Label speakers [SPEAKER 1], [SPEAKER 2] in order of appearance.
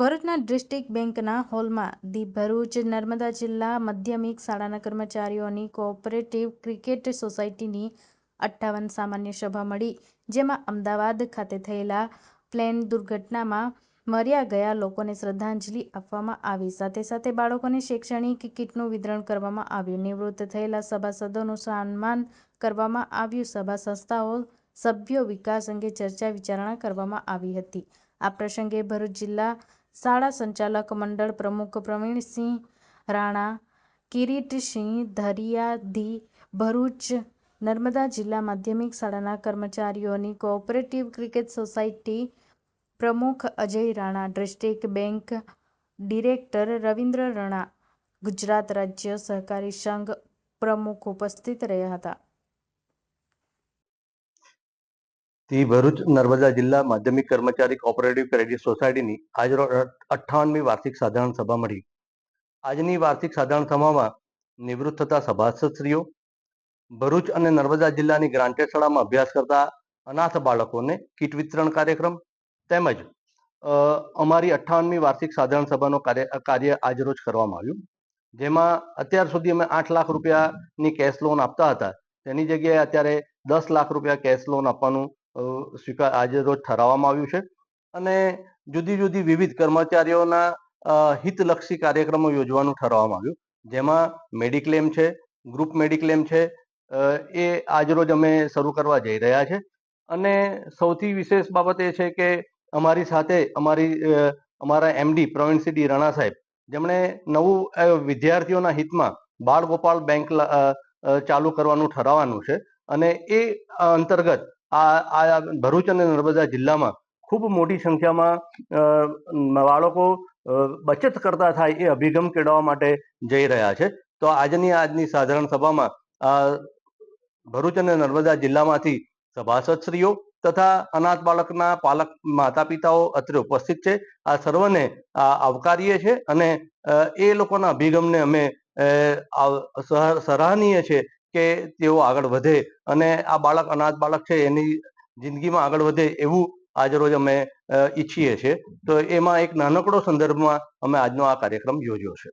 [SPEAKER 1] ભરૂચના ડિસ્ટ્રિક્ટ બેંકના હોલમાં ધી ભરૂચ નર્મદા જિલ્લા માધ્યમિક શાળાના કર્મચારીઓની કોઓપરેટિવ ક્રિકેટ સોસાયટીની અઠ્ઠાવન સામાન્ય સભા મળી, જેમાં અમદાવાદ ખાતે થયેલા પ્લેન દુર્ઘટનામાં મર્યા ગયા લોકોને શ્રદ્ધાંજલિ આપવામાં આવી. સાથે સાથે બાળકોને શૈક્ષણિક કીટનું વિતરણ કરવામાં આવ્યું. નિવૃત્ત થયેલા સભાસદોનું સન્માન કરવામાં આવ્યું. સભા સંસ્થાઓ, સભ્યો વિકાસ અંગે ચર્ચા વિચારણા કરવામાં આવી હતી. આ પ્રસંગે ભરૂચ જિલ્લા શાળા સંચાલક મંડળ પ્રમુખ પ્રવીણસિંહ રાણા, કિરીટસિંહ ધરિયાધી ભરૂચ, નર્મદા જિલ્લા માધ્યમિક શાળાના કર્મચારીઓની કોઓપરેટિવ ક્રિકેટ સોસાયટી પ્રમુખ Ajay Rana, district bank director Ravindra Rana, Gujarat રાજ્ય સહકારી સંઘ પ્રમુખ ઉપસ્થિત રહ્યા હતા.
[SPEAKER 2] ધી ભરૂચ નર્મદા જિલ્લા માધ્યમિક કર્મચારી કોઓપરેટિવ ક્રેડિટ સોસાયટીની આજરોજ અઠ્ઠાવનમી વાર્ષિક સાધારણ સભા મળી આજની વાર્ષિક સાધારણ સભામાં નિવૃત્ત થતા સભાસદશ્રીઓ ભરૂચ અને નર્મદા જિલ્લાની ગ્રાન્ટેડ શાળામાં અભ્યાસ કરતા અનાથ બાળકોને કીટ વિતરણ કાર્યક્રમ તેમજ અમારી અઠ્ઠાવનમી વાર્ષિક સાધારણ સભાનો કાર્ય આજરોજ કરવામાં આવ્યું. જેમાં અત્યાર સુધી અમે આઠ લાખ રૂપિયાની કેશ લોન આપતા હતા. તેની જગ્યાએ અત્યારે દસ લાખ રૂપિયા કેશ લોન આપવાનું સ્વીકાર આજે રોજ ઠરાવવામાં આવ્યું છે અને જુદી જુદી વિવિધ કર્મચારીઓના હિતલક્ષી કાર્યક્રમો યોજવાનું ઠરાવવામાં આવ્યું. જેમાં મેડિક્લેમ છે, ગ્રુપ મેડિક્લેમ છે એ આજરોજ અમે શરૂ કરવા જઈ રહ્યા છે. અને સૌથી વિશેષ બાબત એ છે કે અમારી સાથે અમારી અમારા એમડી પ્રવીણસિંહ ડી રાણા સાહેબ, જેમણે નવું વિદ્યાર્થીઓના હિતમાં બાળ ગોપાલ બેંક ચાલુ કરવાનું ઠરાવવાનું છે. અને એ અંતર્ગત આ આ ભરૂચ અને નર્મદા જિલ્લામાં ખૂબ મોટી સંખ્યામાં બાળકો બચત કરતા થાય એ અભિગમ કેળવવા માટે જઈ રહ્યા છે. તો આજની આજની સાધારણ સભામાં ભરૂચ અને નર્મદા જિલ્લામાંથી સભાસદશ્રીઓ તથા અનાથ બાળકના પાલક માતા પિતાઓ અત્રે ઉપસ્થિત છે. આ સર્વને આવકારીએ છે અને એ લોકોના અભિગમને અમે સરાહનીય છે કે તેઓ આગળ વધે અને આ બાળક, અનાથ બાળક છે, એની જિંદગીમાં આગળ વધે એવું આજરોજ અમે ઈચ્છીએ છીએ. તો એમાં એક નાનકડો સંદર્ભમાં અમે આજનો આ કાર્યક્રમ યોજ્યો છે.